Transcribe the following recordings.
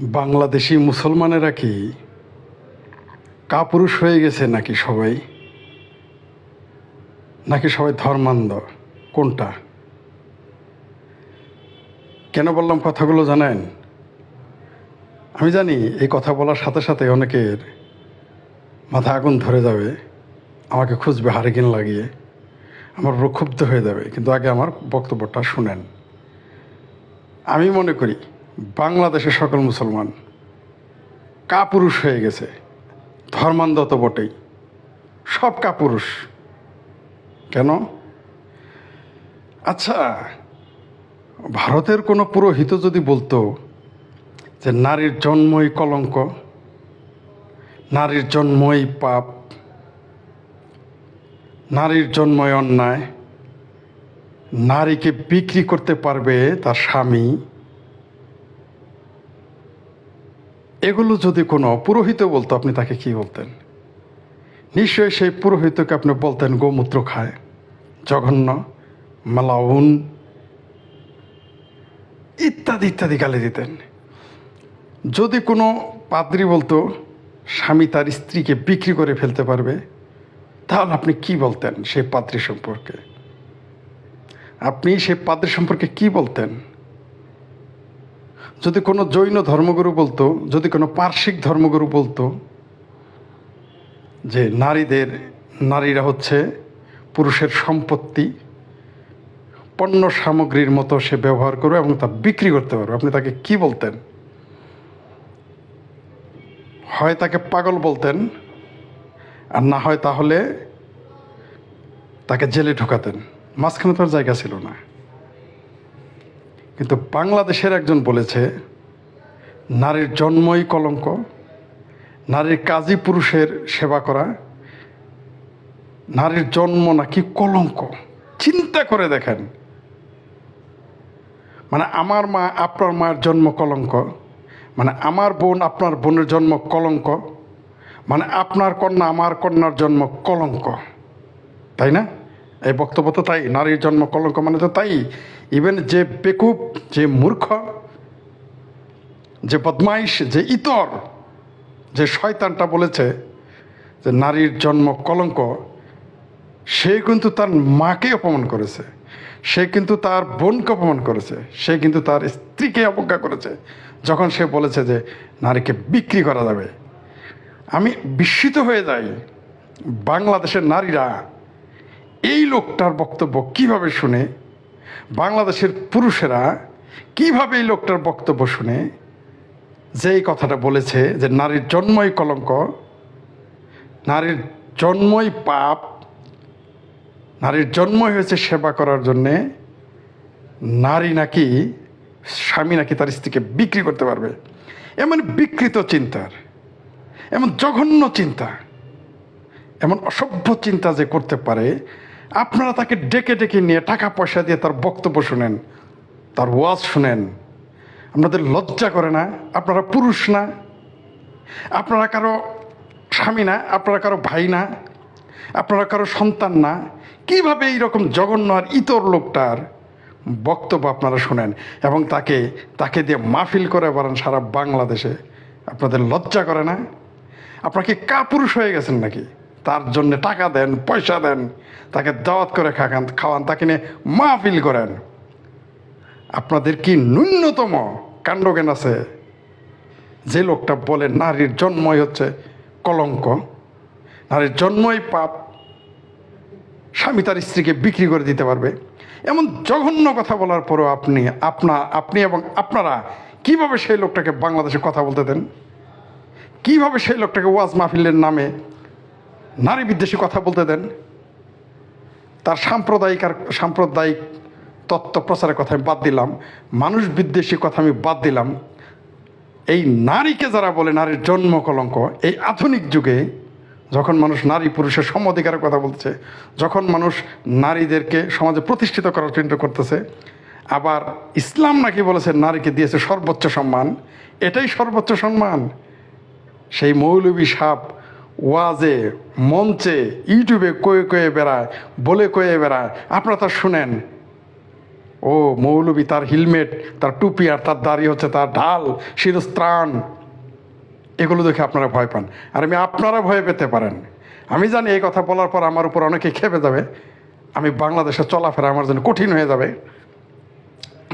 বাংলাদেশি মুসলমানেরা কি কাপুরুষ হয়ে গেছে নাকি সবাই? নাকি সবাই ধর্মান্ধ? কোনটা? কেন বললাম কথাগুলো জানেন? আমি জানি এই কথা বলার সাথে সাথে অনেকের মাথা আগুন ধরে যাবে, আমাকে খুঁজবে হারিকেন লাগিয়ে, আমার প্রক্ষুব্ধ হয়ে যাবে, কিন্তু আগে আমার বক্তব্যটা শুনেন। আমি মনে করি বাংলাদেশের সকল মুসলমান কাপুরুষ হয়ে গেছে। ধর্মান্ধ তো বটেই। সব কাপুরুষ। কেন? আচ্ছা ভারতের কোনো পুরোহিত যদি বলতো যে নারীর জন্মই কলঙ্ক, নারীর জন্মই পাপ, নারীর জন্মই অন্যায়, নারীকে বিক্রি করতে পারবে তার স্বামী এগুলো যদি কোনো পুরোহিত বলতো, আপনি তাকে কি বলতেন? নিশ্চয়ই সেই পুরোহিতকে আপনি বলতেন, গোমূত্র খায়। জঘন্য, মালাউন, ইত্যাদি ইত্যাদি গালি দিতেন। যদি কোনো পাদ্রি বলতো, স্বামী তার স্ত্রীকে বিক্রি করে ফেলতে পারবে, তাহলে আপনি কি বলতেন সেই পাদ্রি সম্পর্কে? আপনি সেই পাদ্রি সম্পর্কে কি বলতেন? যদি কোনো জৈন ধর্মগুরু বলতো, যদি কোনো পার্শ্বিক ধর্মগুরু বলতো যে নারীদের, নারীরা হচ্ছে পুরুষের সম্পত্তি, পণ্য সামগ্রীর মতো সে ব্যবহার করবে এবং তা বিক্রি করতে পারবে। আপনি তাকে কি বলতেন? হয় তাকে পাগল বলতেন, আর না হয় তাহলে তাকে জেলে ঢোকাতেন। মাঝখানে তার জায়গা ছিল না। কিন্তু বাংলাদেশের একজন বলেছে, নারীর জন্মই কলঙ্ক, নারীর কাজী পুরুষের সেবা করা, নারীর জন্ম নাকি কলঙ্ক? চিন্তা করে দেখেন। মানে আমার মা, আপনার মায়ের জন্ম কলঙ্ক মানে আমার বোন, আপনার বোনের জন্ম কলঙ্ক মানে আপনার কন্যা, আমার কন্যার জন্ম কলঙ্ক, তাই না? এই বক্তব্য তো তাই, নারীর জন্ম কলঙ্ক মানে তো তাই। ইভেন যে বেকুব, যে মূর্খ, যে বদমাইশ, যে ইতর, যে শয়তানটা বলেছে যে নারীর জন্ম কলঙ্ক, সে কিন্তু তার মাকে অপমান করেছে। সে কিন্তু তার বোনকে অপমান করেছে। সে কিন্তু তার স্ত্রীকে অবজ্ঞা করেছে। যখন সে বলেছে যে নারীকে বিক্রি করা যাবে। আমি বিস্মিত হয়ে যাই বাংলাদেশের নারীরা এই লোকটার বক্তব্য কীভাবে শুনে? বাংলাদেশের পুরুষেরা কীভাবে এই লোকটার বক্তব্য শুনে? যে এই কথাটা বলেছে যে নারীর জন্মই কলঙ্ক, নারীর জন্মই পাপ, নারীর জন্মই হয়েছে সেবা করার জন্যে নারী নাকি স্বামী নাকি তার স্ত্রীকে বিক্রি করতে পারবে। এমন বিকৃত চিন্তার, এমন জঘন্য চিন্তা, এমন অসভ্য চিন্তা যে করতে পারে আপনারা তাকে ডেকে ডেকে নিয়ে টাকা পয়সা দিয়ে তার বক্তব্য শুনেন, তার ওয়াজ শুনেন। আপনাদের লজ্জা করে না? আপনারা পুরুষ না? আপনারা কারও স্বামী না? আপনারা কারও ভাই না? আপনারা কারও সন্তান না? কীভাবে এইরকম জঘন্য আর ইতর লোকটার বক্তব্য আপনারা শোনেন এবং তাকে তাকে দিয়ে মাহফিল করে বেড়ান সারা বাংলাদেশে? আপনাদের লজ্জা করে না? আপনারা কি কাপুরুষ হয়ে গেছেন নাকি? তার জন্য টাকা দেন, পয়সা দেন, তাকে দাওয়াত করে খাখান খাওয়ান, তাকে নিয়ে মাহফিল করেন। আপনাদের কি ন্যূনতম কাণ্ডজ্ঞান আছে? যে লোকটা বলে নারীর জন্মই হচ্ছে কলঙ্ক, নারীর জন্মই পাপ, স্বামী তার স্ত্রীকে বিক্রি করে দিতে পারবে। এমন জঘন্য কথা বলার পরেও আপনি, আপনা আপনি এবং আপনারা কীভাবে সেই লোকটাকে বাংলাদেশে কথা বলতে দেন? কীভাবে সেই লোকটাকে ওয়াজ মাহফিলের নামে নারী বিদ্বেষী কথা বলতে দেন। তার সাম্প্রদায়িক আর সাম্প্রদায়িক তত্ত্ব প্রচারের কথা আমি বাদ দিলাম। মানুষ বিদ্বেষী কথা আমি বাদ দিলাম। এই নারীকে যারা বলে নারীর জন্ম কলঙ্ক, এই আধুনিক যুগে যখন মানুষ নারী পুরুষের সম অধিকারের কথা বলছে, যখন মানুষ নারীদেরকে সমাজে প্রতিষ্ঠিত করার চিন্তা করতেছে, আবার ইসলাম নাকি বলেছে নারীকে দিয়েছে সর্বোচ্চ সম্মান, এটাই সর্বোচ্চ সম্মান। সেই মৌলবী সাপ ওয়াজে, মঞ্চে, ইউটিউবে কয়ে কয়ে বেড়ায়, বলে কয়ে বেড়ায়। আপনারা তা শুনেন। ও মৌলবী, তার হেলমেট, তার টুপি আর তার দাড়ি হচ্ছে তার ঢাল, শিরস্ত্রাণ। এগুলো দেখে আপনারা ভয় পান। আর আমি, আপনারা ভয় পেতে পারেন। আমি জানি এই কথা বলার পর আমার উপর অনেকে খেপে যাবে। আমি বাংলাদেশে চলাফেরা আমার জন্য কঠিন হয়ে যাবে।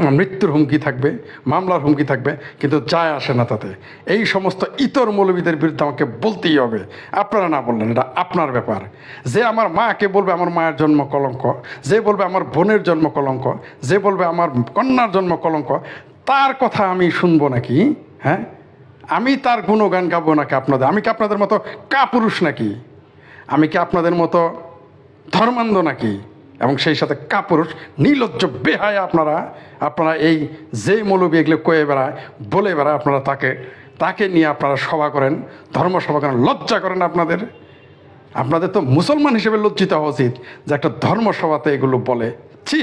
মৃত্যুর হুমকি থাকবে, মামলার হুমকি থাকবে, কিন্তু যায় আসে না তাতে। এই সমস্ত ইতর মৌলবীদের বিরুদ্ধে আমাকে বলতেই হবে। আপনারা না বললেন, এটা আপনার ব্যাপার। যে আমার মাকে বলবে আমার মায়ের জন্ম কলঙ্ক, যে বলবে আমার বোনের জন্ম কলঙ্ক, যে বলবে আমার কন্যার জন্ম কলঙ্ক, তার কথা আমি শুনব নাকি? হ্যাঁ? আমি তার গুণগান গাবো নাকি আপনাদের? আমি কি আপনাদের মতো কাপুরুষ নাকি? আমি কি আপনাদের মতো ধর্মান্ধ নাকি? এবং সেই সাথে কাপুরুষ, নির্লজ্জ, বেহায় আপনারা আপনারা এই যে মৌলবী এগুলো কয়ে বেড়ায়, বলে বেড়ায় আপনারা তাকে তাকে নিয়ে আপনারা সভা করেন, ধর্ম সভা করেন, লজ্জা করেন আপনাদের। আপনাদের তো মুসলমান হিসেবে লজ্জিত হওয়া উচিত যে একটা ধর্মসভাতে এগুলো বলে। ছি!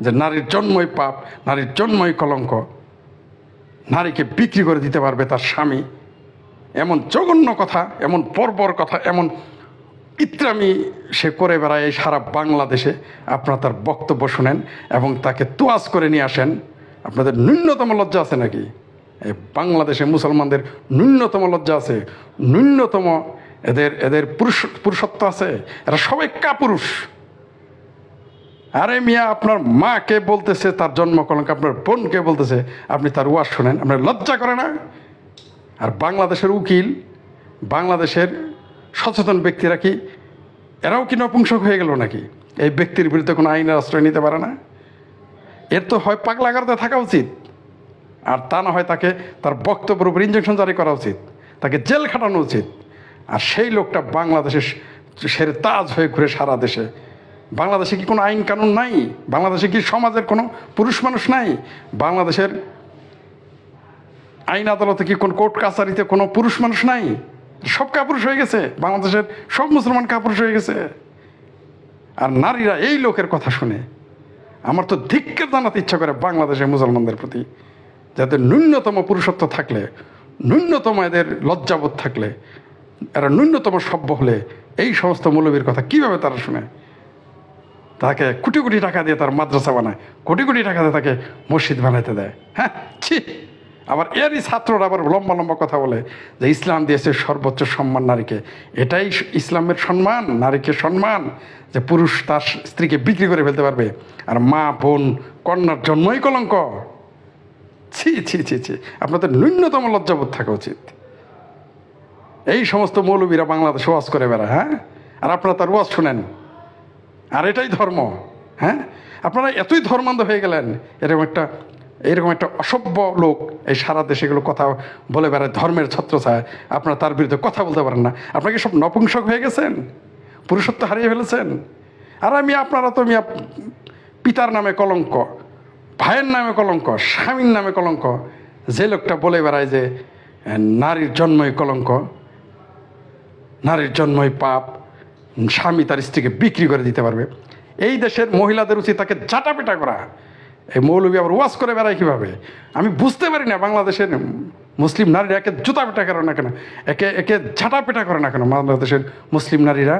যে নারীর জন্মই পাপ, নারীর জন্মই কলঙ্ক। নারীকে বিক্রি করে দিতে পারবে তার স্বামী। এমন জঘন্য কথা, এমন বর্বর কথা, এমন ইত্রামি সে করে বেড়ায় সারা বাংলাদেশে। আপনারা তার বক্তব্য শুনেন এবং তাকে তোয়াজ করে নিয়ে আসেন। আপনাদের ন্যূনতম লজ্জা আছে নাকি? এই বাংলাদেশে মুসলমানদের ন্যূনতম লজ্জা আছে। ন্যূনতম এদের এদের পুরুষ, পুরুষত্ব আছে। এরা সবাই কাপুরুষ। আরে মিয়া, আপনার মাকে বলতেছে? তার জন্ম কলঙ্ক আপনার বোনকে বলতেছে? আপনি তার ওয়াজ শোনেন। আপনার লজ্জা করে না? আর বাংলাদেশের উকিল, বাংলাদেশের সচেতন ব্যক্তিরা কি, এরাও কি নপুংসক হয়ে গেল নাকি? এই ব্যক্তির বিরুদ্ধে কোনো আইনের আশ্রয় নিতে পারে না? এর তো হয় পাগলাগারতে থাকা উচিত। আর তা না হয় তাকে তার বক্তব্যের উপর ইঞ্জেকশন জারি করা উচিত। তাকে জেল খাটানো উচিত। আর সেই লোকটা বাংলাদেশে সেরে তাজ হয়ে ঘুরে সারা দেশে। বাংলাদেশে কি কোনো আইন কানুন নাই? বাংলাদেশে কি সমাজের কোনো পুরুষ মানুষ নাই? বাংলাদেশের আইন আদালতে কি কোন কোর্ট কাছারিতে কোনো পুরুষ মানুষ নাই? সব কাপুরুষ হয়ে গেছে। বাংলাদেশের সব মুসলমান কাপুরুষ হয়ে গেছে। আর নারীরা এই লোকের কথা শুনে আমার তো ধিক্কার জানাতে ইচ্ছা করে বাংলাদেশের মুসলমানদের প্রতি যাতে ন্যূনতম পুরুষত্ব থাকলে, ন্যূনতম এদের লজ্জাবোধ থাকলে, এরা ন্যূনতম সভ্য হলে এই সমস্ত মৌলবীর কথা কীভাবে তারা শুনে? তাকে কোটি কোটি টাকা দিয়ে তার মাদ্রাসা বানায়, কোটি কোটি টাকা দিয়ে তাকে মসজিদ বানাইতে দেয়। হ্যাঁ ছি! আবার এরই ছাত্ররা আবার লম্বা লম্বা কথা বলে যে ইসলাম দিয়েছে সর্বোচ্চ সম্মান নারীকে। এটাই ইসলামের সম্মান, নারীকে সম্মান, যে পুরুষ তার স্ত্রীকে বিক্রি করে ফেলতে পারবে। আর মা, বোন, কন্যার জন্মই কলঙ্ক। ছি ছি ছি ছি। আপনাদের ন্যূনতম লজ্জাবোধ থাকা উচিত। এই সমস্ত মৌলবীরা বাংলাদেশে ওয়াজ করে বেড়ায় হ্যাঁ? আর আপনারা তার ওয়াজ শুনেন। আর এটাই ধর্ম হ্যাঁ? আপনারা এতই ধর্মান্ধ হয়ে গেলেন, এরকম একটা এরকম একটা অসভ্য লোক এই সারা দেশে এগুলো কথা বলে বেড়ায়, ধর্মের ছত্র ছত্রছায়। আপনারা তার বিরুদ্ধে কথা বলতে পারেন না। আপনারা কি সব নপুংসক হয়ে গেছেন? পুরুষত্ব হারিয়ে ফেলেছেন? আর আমি, আপনারা তো মিয়া পিতার নামে কলঙ্ক, ভাইয়ের নামে কলঙ্ক, স্বামীর নামে কলঙ্ক। যে লোকটা বলে বেড়ায় যে, নারীর জন্মই কলঙ্ক, নারীর জন্মই পাপ, স্বামী তার স্ত্রীকে বিক্রি করে দিতে পারবে। এই দেশের মহিলাদের উচিত তাকে জাটাপেটা করা। এই মৌলবী আবার ওয়াশ করে বেড়ায় কীভাবে? আমি বুঝতে পারি না বাংলাদেশের মুসলিম নারীরা একে জুতা পেটা করে না কেন? একে একে ঝাঁটা পেটা করে না কেন বাংলাদেশের মুসলিম নারীরা?